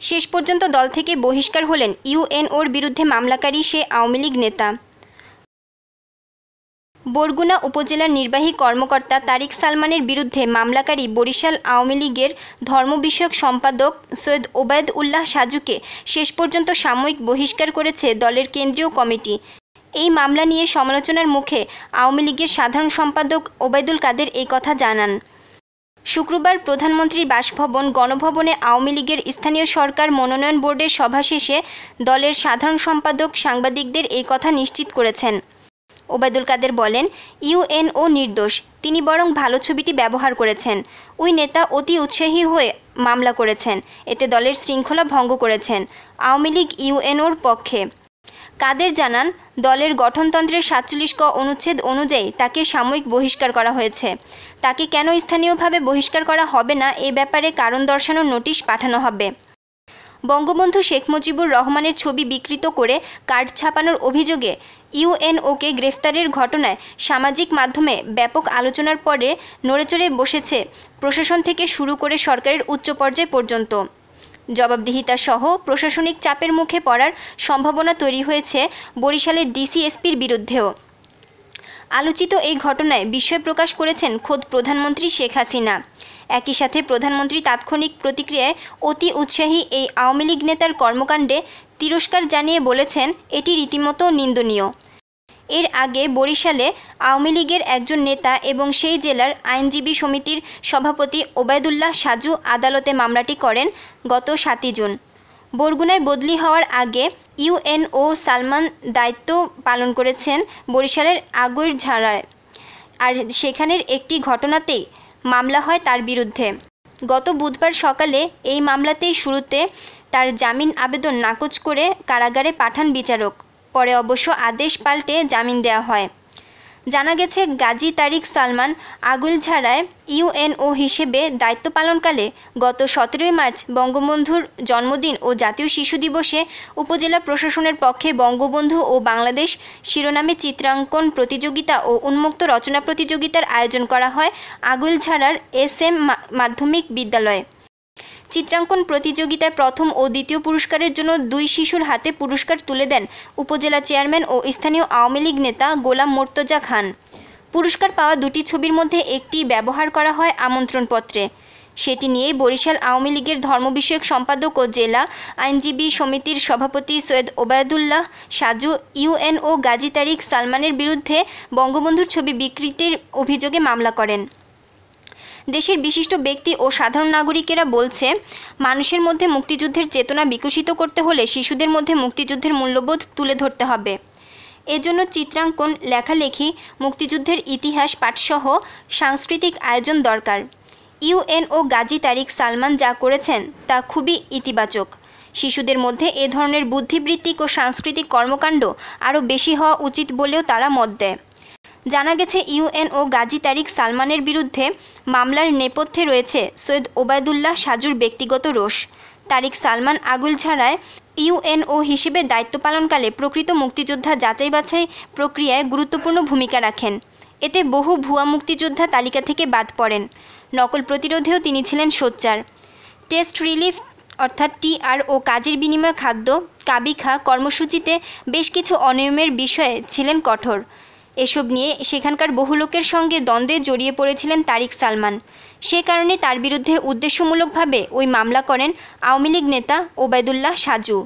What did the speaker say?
শেষ পর্যন্ত দল থেকে বহিষ্কার হলেন ইউএনওর বিরুদ্ধে মামলাকারী সে আওয়ামী লীগ নেতা। বরগুনা উপজেলার নির্বাহী কর্মকর্তা তারিক সালমানের বিরুদ্ধে মামলাকারী বরিশাল আওয়ামী লীগের ধর্ম বিষয়ক সম্পাদক সৈয়দ ওবায়দ উল্লাহ সাজুকে শেষ পর্যন্ত সাময়িক বহিষ্কার করেছে দলের কেন্দ্রীয় কমিটি। এই মামলা নিয়ে সমালোচনার মুখে আওয়ামী লীগের সাধারণ সম্পাদক ওবায়দুল কাদের এই কথা জানান। শুক্রবার প্রধানমন্ত্রীর বাসভবন, গণভবনে আওয়ামী লীগের স্থানীয় সরকার মনোনয়ন বোর্ডের সভা শেষে দলের সাধারণ সম্পাদক সাংবাদিকদের এই কথা নিশ্চিত করেছেন। ওবায়দুল কাদের বলেন ইউএনও নির্দোষ, তিনি বরং ভালো ছবিটি ব্যবহার করেছেন। ওই নেতা অতি উৎসাহী হয়ে মামলা করেছেন, এতে দলের শৃঙ্খলা ভঙ্গ করেছেন। আওয়ামী লীগ ইউএনওর পক্ষে কাদের জানান, দলের গঠনতন্ত্রের সাতচল্লিশ ক অনুচ্ছেদ অনুযায়ী তাকে সাময়িক বহিষ্কার করা হয়েছে। তাকে কেন স্থানীয়ভাবে বহিষ্কার করা হবে না এ ব্যাপারে কারণ দর্শানোর নোটিশ পাঠানো হবে। বঙ্গবন্ধু শেখ মুজিবুর রহমানের ছবি বিকৃত করে কার্ড ছাপানোর অভিযোগে ইউএনওকে গ্রেফতারের ঘটনায় সামাজিক মাধ্যমে ব্যাপক আলোচনার পরে নড়েচড়ে বসেছে প্রশাসন থেকে শুরু করে সরকারের উচ্চ পর্যায় পর্যন্ত। জবাবদিহিতা সহ প্রশাসনিক চাপের মুখে পড়ার সম্ভাবনা তৈরি হয়েছে বরিশালের ডিসিএসপির বিরুদ্ধেও। আলোচিত এই ঘটনায় বিস্ময় প্রকাশ করেছেন খোদ প্রধানমন্ত্রী শেখ হাসিনা। একই সাথে প্রধানমন্ত্রী তাৎক্ষণিক প্রতিক্রিয়ায় অতি উৎসাহী এই আওয়ামী লীগ নেতার কর্মকাণ্ডে তিরস্কার জানিয়ে বলেছেন, এটি রীতিমতো নিন্দনীয়। এর আগে বরিশালে আওয়ামী লীগের একজন নেতা এবং সেই জেলার আইনজীবী সমিতির সভাপতি ওবায়দুল্লাহ সাজু আদালতে মামলাটি করেন গত সাতই জুন। বরগুনায় বদলি হওয়ার আগে ইউএনও সালমান দায়িত্ব পালন করেছেন বরিশালের আগৈর ঝাড়ায় আর সেখানের একটি ঘটনাতেই মামলা হয় তার বিরুদ্ধে। গত বুধবার সকালে এই মামলাতেই শুরুতে তার জামিন আবেদন নাকচ করে কারাগারে পাঠান বিচারক। পরে অবশ্য আদেশ পাল্টে জামিন দেওয়া হয়। জানা গেছে, গাজী তারিক সালমান আগুলঝাড়ায় ইউএনও হিসেবে দায়িত্ব পালনকালে গত সতেরোই মার্চ বঙ্গবন্ধুর জন্মদিন ও জাতীয় শিশু দিবসে উপজেলা প্রশাসনের পক্ষে বঙ্গবন্ধু ও বাংলাদেশ শিরোনামে চিত্রাঙ্কন প্রতিযোগিতা ও উন্মুক্ত রচনা প্রতিযোগিতার আয়োজন করা হয় আগুলঝাড়ার এস এম মাধ্যমিক বিদ্যালয়ে। চিত্রাঙ্কন প্রতিযোগিতায় প্রথম ও দ্বিতীয় পুরস্কারের জন্য দুই শিশুর হাতে পুরস্কার তুলে দেন উপজেলা চেয়ারম্যান ও স্থানীয় আওয়ামী লীগ নেতা গোলাম মোর্তজা খান। পুরস্কার পাওয়া দুটি ছবির মধ্যে একটি ব্যবহার করা হয় আমন্ত্রণপত্রে। সেটি নিয়ে বরিশাল আওয়ামী লীগের ধর্ম বিষয়ক সম্পাদক ও জেলা আইনজীবী সমিতির সভাপতি সৈয়দ ওবায়দুল্লাহ, সাজু, ইউএনও গাজী তারিক সালমানের বিরুদ্ধে বঙ্গবন্ধুর ছবি বিকৃতির অভিযোগে মামলা করেন। দেশের বিশিষ্ট ব্যক্তি ও সাধারণ নাগরিকেরা বলছে, মানুষের মধ্যে মুক্তিযুদ্ধের চেতনা বিকশিত করতে হলে শিশুদের মধ্যে মুক্তিযুদ্ধের মূল্যবোধ তুলে ধরতে হবে। এজন্য চিত্রাঙ্কন লেখালেখি, মুক্তিযুদ্ধের ইতিহাস পাঠসহ সাংস্কৃতিক আয়োজন দরকার। ইউএনও গাজী তারিক সালমান যা করেছেন তা খুবই ইতিবাচক। শিশুদের মধ্যে এ ধরনের বুদ্ধিবৃত্তিক ও সাংস্কৃতিক কর্মকাণ্ড আরও বেশি হওয়া উচিত বলেও তারা মত দেয়। জানা গেছে ইউএনও গাজী তারিক সালমানের বিরুদ্ধে মামলার নেপথ্যে রয়েছে সৈয়দ ওবায়দুল্লাহ সাজুর ব্যক্তিগত রোষ। তারিক সালমান আগুলঝাড়ায় ইউএনও হিসেবে দায়িত্ব পালনকালে প্রকৃত মুক্তিযোদ্ধা যাচাই বাছাই প্রক্রিয়ায় গুরুত্বপূর্ণ ভূমিকা রাখেন। এতে বহু ভুয়া মুক্তিযোদ্ধা তালিকা থেকে বাদ পড়েন। নকল প্রতিরোধেও তিনি ছিলেন সোচ্চার। টেস্ট রিলিফ, অর্থাৎ টিআর ও কাজের বিনিময়ে খাদ্য কাবিখা কর্মসূচিতে বেশ কিছু অনিয়মের বিষয়ে ছিলেন কঠোর। এসব নিয়ে সেখানকার বহু লোকের সঙ্গে দ্বন্দ্বে জড়িয়ে পড়েছিলেন তারিক সালমান। সে কারণে তার বিরুদ্ধে উদ্দেশ্যমূলকভাবে ওই মামলা করেন আওয়ামী লীগ নেতা ওবায়দুল্লাহ সাজু।